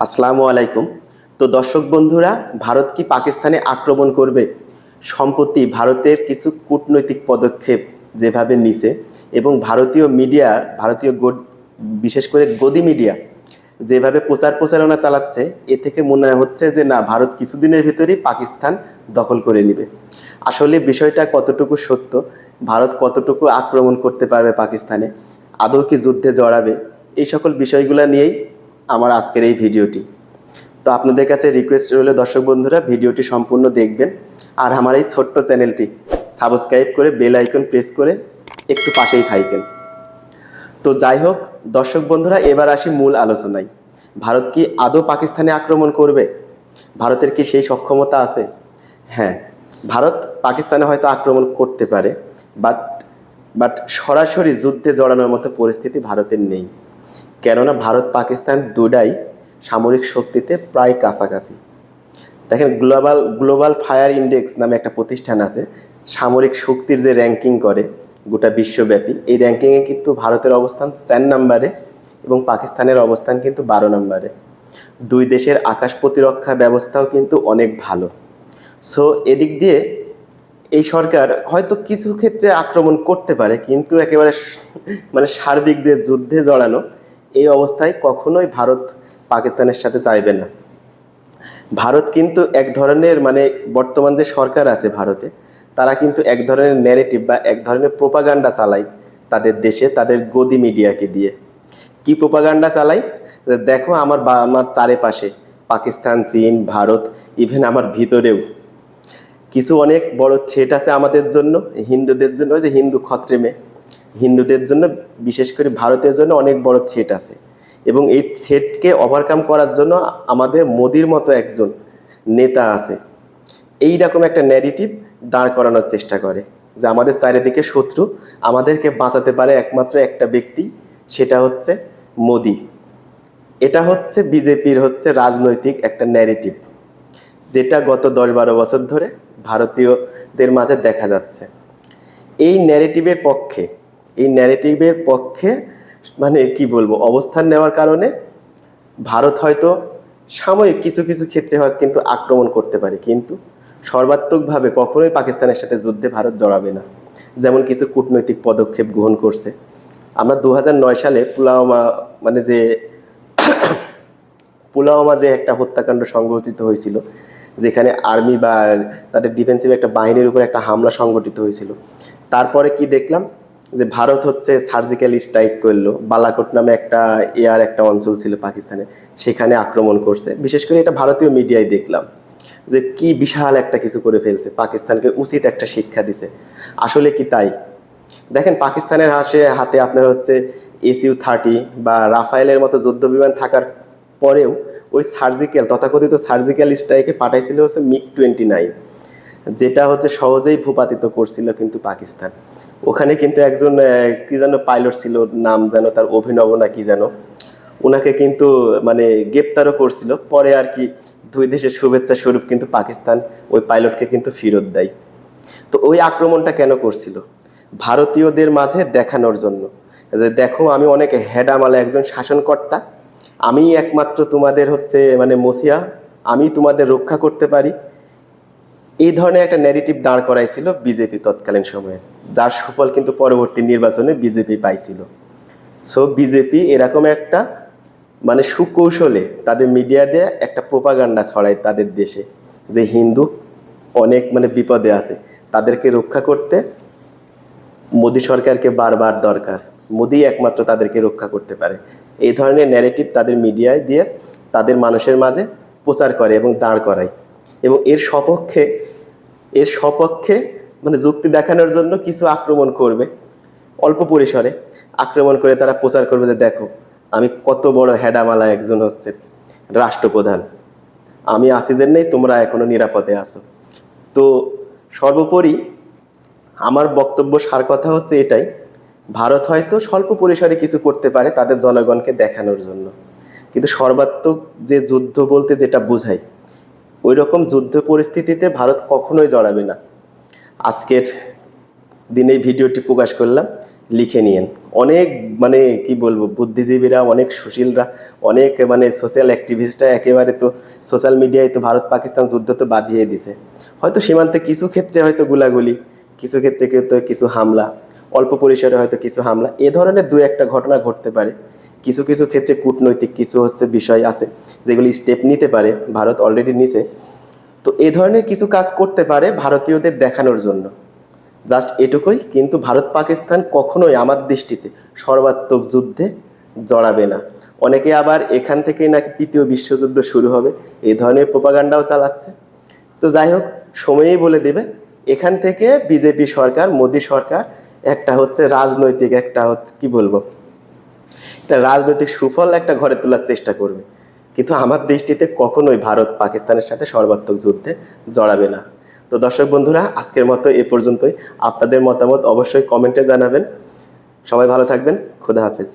আসসালামু আলাইকুম। তো দর্শক বন্ধুরা, ভারত কি পাকিস্তানে আক্রমণ করবে? সম্প্রতি ভারতের কিছু কূটনৈতিক পদক্ষেপ যেভাবে নিছে এবং ভারতীয় মিডিয়া ভারতীয় বিশেষ করে গদি মিডিয়া যেভাবে প্রচার প্রচারণা চালাচ্ছে, এ থেকে মনে হচ্ছে যে না, ভারত কিছুদিনের ভিতরেই পাকিস্তান দখল করে নেবে। আসলে বিষয়টা কতটুকু সত্য? ভারত কতটুকু আক্রমণ করতে পারবে পাকিস্তানে? আদৌ কি যুদ্ধে জড়াবে? এই সকল বিষয়গুলো নিয়েই আমার আজকের এই ভিডিওটি। তো আপনাদের কাছে রিকোয়েস্ট রইল, দর্শক বন্ধুরা, ভিডিওটি সম্পূর্ণ দেখবেন। আর আমার এই ছোট্ট চ্যানেলটি সাবস্ক্রাইব করে বেল আইকন প্রেস করে একটু পাশেই থাকেন তো যাই হোক, দর্শক বন্ধুরা, এবার আসি মূল আলোচনায়। ভারত কি আদৌ পাকিস্তানে আক্রমণ করবে? ভারতের কি সেই সক্ষমতা আছে? হ্যাঁ ভারত পাকিস্তানে হয়তো আক্রমণ করতে পারে বাট বাট সরাসরি যুদ্ধে জড়ানোর মতো পরিস্থিতি ভারতের নেই। কেননা ভারত, পাকিস্তান দুটাই সামরিক শক্তিতে প্রায় কাছাকাছি। দেখেন, গ্লোবাল গ্লোবাল ফায়ার ইন্ডেক্স নামে একটা প্রতিষ্ঠান আছে, সামরিক শক্তির যে র্যাঙ্কিং করে গোটা বিশ্বব্যাপী, এই র্যাঙ্কিংয়ে কিন্তু ভারতের অবস্থান চার নম্বরে এবং পাকিস্তানের অবস্থান কিন্তু বারো নম্বরে। দুই দেশের আকাশ প্রতিরক্ষা ব্যবস্থাও কিন্তু অনেক ভালো। সো এদিক দিয়ে এই সরকার হয়তো কিছু ক্ষেত্রে আক্রমণ করতে পারে, কিন্তু একেবারে মানে সার্বিক যে যুদ্ধে জড়ানো এই অবস্থায় কখনোই ভারত পাকিস্তানের সাথে চাইবে না। ভারত কিন্তু এক ধরনের মানে বর্তমান যে সরকার আছে ভারতে, তারা কিন্তু এক ধরনের ন্যারেটিভ বা এক ধরনের প্রোপাগান্ডা চালায় তাদের দেশে, তাদের গদি মিডিয়াকে দিয়ে। কি প্রোপাগান্ডা চালায়? দেখো আমার বা, আমার চারিপাশে পাকিস্তান, চীন, ভারত ইভেন আমার ভিতরেও। কিছু অনেক বড় ছেট আছে আমাদের জন্য, হিন্দুদের জন্য যে হিন্দু খত্রেমে। হিন্দুদের জন্য, বিশেষ করে ভারতের জন্য অনেক বড় থ্রেট আছে। এবং এই থ্রেটকে ওভারকাম করার জন্য আমাদের মোদির মতো একজন নেতা আছে। এই রকম একটা ন্যারেটিভ দাঁড় করানোর চেষ্টা করে, যে আমাদের চারিদিকে শত্রু, আমাদেরকে বাঁচাতে পারে একমাত্র একটা ব্যক্তি, সেটা হচ্ছে মোদি। এটা হচ্ছে বিজেপির হচ্ছে রাজনৈতিক একটা ন্যারেটিভ যেটা গত দশ বারো বছর ধরে ভারতীয়দের মাঝে দেখা যাচ্ছে। এই ন্যারেটিভের পক্ষে এই ন্যারেটিভের পক্ষে মানে কি বলব, অবস্থান নেওয়ার কারণে ভারত হয়তো সাময়িক কিছু কিছু ক্ষেত্রে হয় কিন্তু আক্রমণ করতে পারে। কিন্তু সর্বাত্মকভাবে কখনোই পাকিস্তানের সাথে যুদ্ধে ভারত জড়াবে না। যেমন কিছু কূটনৈতিক পদক্ষেপ গ্রহণ করছে। আমরা দু হাজার নয় সালে পুলাওমা মানে যে পুলওয়ামা যে একটা হত্যাকাণ্ড সংঘটিত হয়েছিল, যেখানে আর্মি বা তাদের ডিফেন্সিভ একটা বাহিনীর উপর একটা হামলা সংঘটিত হয়েছিল। তারপরে কি দেখলাম? যে ভারত হচ্ছে সার্জিক্যাল স্ট্রাইক করল। বালাকোট নামে একটা এয়ার, একটা অঞ্চল ছিল পাকিস্তানে সেখানে আক্রমণ করছে। বিশেষ করে এটা ভারতীয় মিডিয়ায় দেখলাম যে কি বিশাল একটা কিছু করে ফেলছে। পাকিস্তানকে উচিত একটা শিক্ষা দিছে। আসলে কি তাই? দেখেন, পাকিস্তানের হাসে, হাতে আপনার হচ্ছে এসইউ থার্টি বা রাফায়েলের মতো যুদ্ধ বিমান থাকার পরেও ওই সার্জিক্যাল তথাকথিত সার্জিক্যাল স্ট্রাইকে পাঠাইছিল হচ্ছে মিগ টোয়েন্টি নাইন যেটা হচ্ছে সহজেই ভূপাতিত করছিল কিন্তু পাকিস্তান। ওখানে কিন্তু একজন কি যেন পাইলট ছিল, নাম যেন তার অভিনব না কি যেন। ওনাকে কিন্তু মানে গ্রেপ্তারও করছিল। পরে আর কি দুই দেশের শুভেচ্ছা স্বরূপ কিন্তু পাকিস্তান ওই পাইলটকে কিন্তু ফেরত দেয়। তো ওই আক্রমণটা কেন করছিল? ভারতীয়দের মাঝে দেখানোর জন্য। যে দেখো, আমি অনেক হেডামালা একজন শাসনকর্তা। আমি একমাত্র তোমাদের হচ্ছে মানে মসিয়া। আমি তোমাদের রক্ষা করতে পারি। এই ধরনের একটা ন্যারেটিভ দাঁড় করাইছিল বিজেপি তৎকালীন সময়ে, যার সুফল কিন্তু পরবর্তী নির্বাচনে বিজেপি পাইছিল। সো বিজেপি এরকম একটা মানে সুকৌশলে তাদের মিডিয়া দিয়ে একটা প্রোপাগান্ডা ছড়ায় তাদের দেশে, যে হিন্দু অনেক মানে বিপদে আছে, তাদেরকে রক্ষা করতে মোদী সরকারকে বারবার দরকার, মোদি একমাত্র তাদেরকে রক্ষা করতে পারে। এই ধরনের ন্যারেটিভ তাদের মিডিয়ায় দিয়ে তাদের মানুষের মাঝে প্রচার করে এবং দাঁড় করায়। এবং এর সপক্ষে এর সপক্ষে মানে যুক্তি দেখানোর জন্য কিছু আক্রমণ করবে। অল্প পরিসরে আক্রমণ করে তারা প্রচার করবে যে, দেখো, আমি কত বড় হেডামালা একজন হচ্ছে রাষ্ট্রপ্রধান। আমি যে নেই, তোমরা এখনও নিরাপদে আছো। তো সর্বোপরি আমার বক্তব্য সার কথা হচ্ছে এটাই, ভারত হয়তো স্বল্প পরিসরে কিছু করতে পারে তাদের জনগণকে দেখানোর জন্য। কিন্তু সর্বাত্মক যে যুদ্ধ বলতে যেটা বোঝায় ওই রকম যুদ্ধ পরিস্থিতিতে ভারত কখনোই জড়াবে না। আজকের দিনে ভিডিওটি প্রকাশ করলাম, লিখে নিয়েন। অনেক মানে কি বলব, বুদ্ধিজীবীরা, অনেক সুশীলরা, অনেক মানে সোশ্যাল অ্যাক্টিভিস্টরা একেবারে তো সোশ্যাল মিডিয়ায় তো ভারত পাকিস্তান যুদ্ধ তো বাঁধিয়ে দিছে। হয়তো সীমান্তে কিছু ক্ষেত্রে হয়তো গুলাগুলি, কিছু ক্ষেত্রে হয়তো কিছু হামলা, অল্প পরিসরে হয়তো কিছু হামলা, এ ধরনের দু একটা ঘটনা ঘটতে পারে। কিছু কিছু ক্ষেত্রে কূটনৈতিক কিছু হচ্ছে বিষয় আছে যেগুলি স্টেপ নিতে পারে, ভারত অলরেডি নিছে। তো এ ধরনের কিছু কাজ করতে পারে ভারতীয়দের দেখানোর জন্য। জাস্ট এটুকুই, কিন্তু ভারত পাকিস্তান কখনোই আমার দৃষ্টিতে সর্বাত্মক যুদ্ধে জড়াবে না। অনেকে আবার এখান থেকেই নাকি তৃতীয় বিশ্বযুদ্ধ শুরু হবে এই ধরনের প্রোপাগান্ডাও চালাচ্ছে। তো যাই হোক, সময়েই বলে দেবে, এখান থেকে বিজেপি সরকার, মোদী সরকার, একটা হচ্ছে রাজনৈতিক, একটা হচ্ছে কি বলব? একটা রাজনৈতিক সুফল একটা ঘরে তোলার চেষ্টা করবে। কিন্তু আমার দৃষ্টিতে কখনোই ভারত পাকিস্তানের সাথে সর্বাত্মক যুদ্ধে জড়াবে না। তো দর্শক বন্ধুরা, আজকের মতো এ পর্যন্তই। আপনাদের মতামত অবশ্যই কমেন্টে জানাবেন। সবাই ভালো থাকবেন। খুদা হাফেজ।